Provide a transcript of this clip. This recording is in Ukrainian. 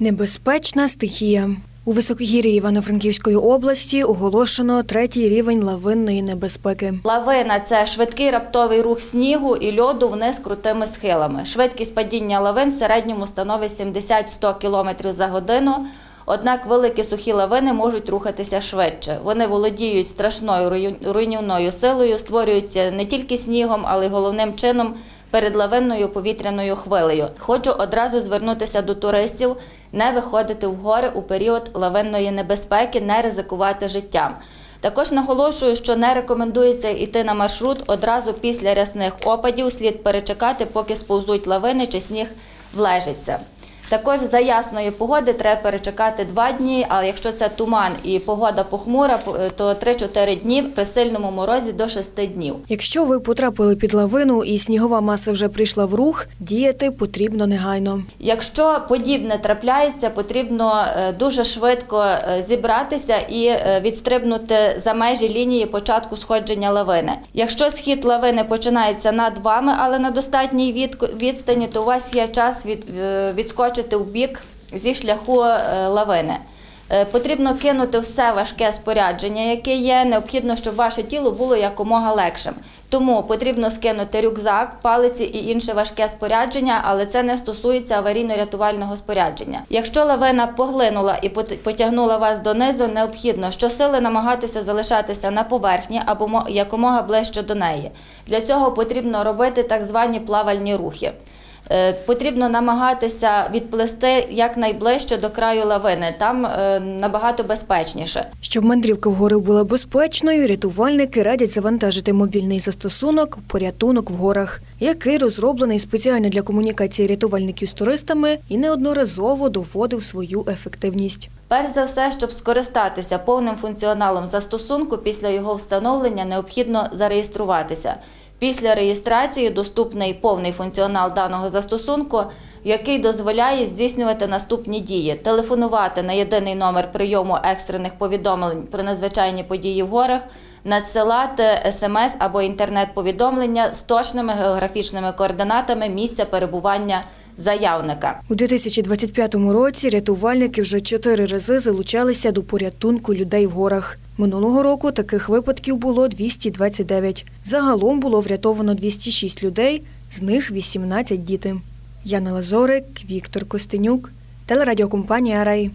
Небезпечна стихія. У високогір'ї Івано-Франківської області оголошено третій рівень лавинної небезпеки. Лавина це швидкий раптовий рух снігу і льоду вниз крутими схилами. Швидкість падіння лавин в середньому становить 70-100 км за годину. Однак великі сухі лавини можуть рухатися швидше. Вони володіють страшною руйнівною силою, створюються не тільки снігом, але й головним чином перед лавинною повітряною хвилею. Хочу одразу звернутися до туристів, не виходити в гори у період лавинної небезпеки, не ризикувати життям. Також наголошую, що не рекомендується йти на маршрут одразу після рясних опадів, слід перечекати, поки сповзуть лавини чи сніг влежиться. Також за ясної погоди треба перечекати два дні, а якщо це туман і погода похмура, то 3-4 дні при сильному морозі до 6 днів. Якщо ви потрапили під лавину і снігова маса вже прийшла в рух, діяти потрібно негайно. Якщо подібне трапляється, потрібно е, дуже швидко е, зібратися і е, відстрибнути за межі лінії початку сходження лавини. Якщо схід лавини починається над вами, але на достатній від- відстані, то у вас є час від, е, відскочити в бік зі шляху е, лавини. Е, Потрібно кинути все важке спорядження, яке є. Необхідно, щоб ваше тіло було якомога легшим. Тому потрібно скинути рюкзак, палиці і інше важке спорядження, але це не стосується аварійно-рятувального спорядження. Якщо лавина поглинула і потягнула вас донизу, необхідно щосили намагатися залишатися на поверхні або якомога ближче до неї. Для цього потрібно робити так звані плавальні рухи. Е, Потрібно намагатися відплисти якнайближче до краю лавини. Там е, набагато безпечніше. Щоб мандрівка в гори була безпечною, рятувальники радять завантажити мобільний застосунок порятунок в горах, який розроблений спеціально для комунікації рятувальників з туристами і неодноразово доводив свою ефективність. Перш за все, щоб скористатися повним функціоналом застосунку, після його встановлення необхідно зареєструватися. Після реєстрації доступний повний функціонал даного застосунку, який дозволяє здійснювати наступні дії: телефонувати на єдиний номер прийому екстрених повідомлень про надзвичайні події в горах, надсилати смс або інтернет-повідомлення з точними географічними координатами місця перебування заявника. У 2025 році рятувальники вже чотири рази залучалися до порятунку людей в горах. Минулого року таких випадків було 229. Загалом було врятовано 206 людей, з них 18 діти. Яна Лазорик, Віктор Костенюк, телерадіокомпанія Рай.